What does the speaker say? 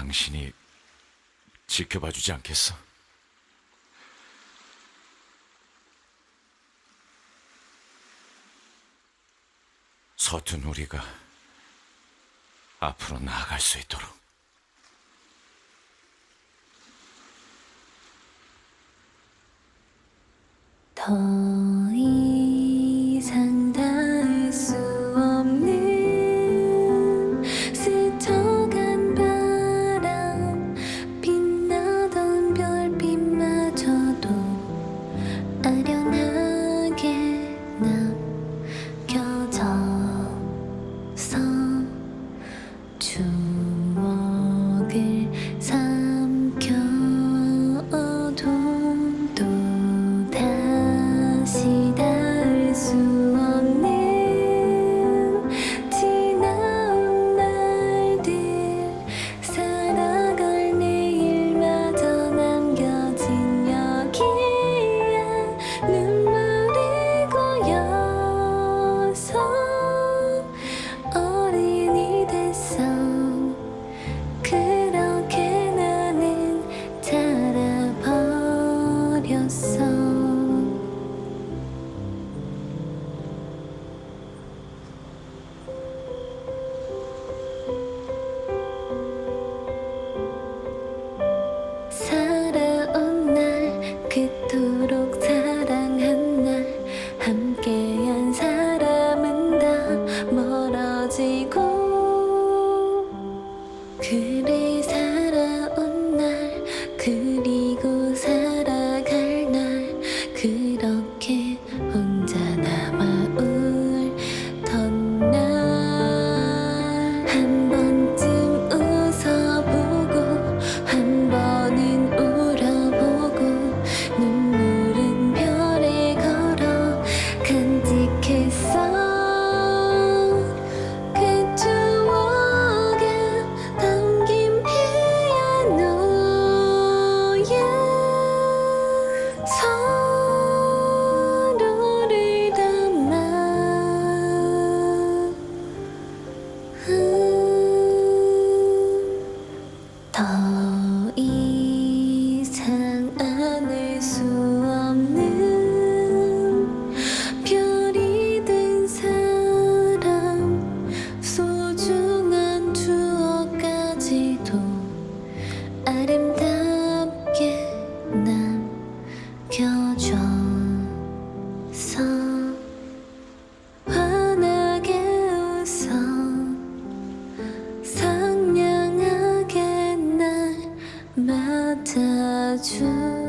당신이 지켜봐 주지 않겠어? 서툰 우리가 앞으로 나아갈 수 있도록. 더 이렇게 지도 아름답게 남겨줘서 환하게 웃어. 상냥하게 날 맡아줘.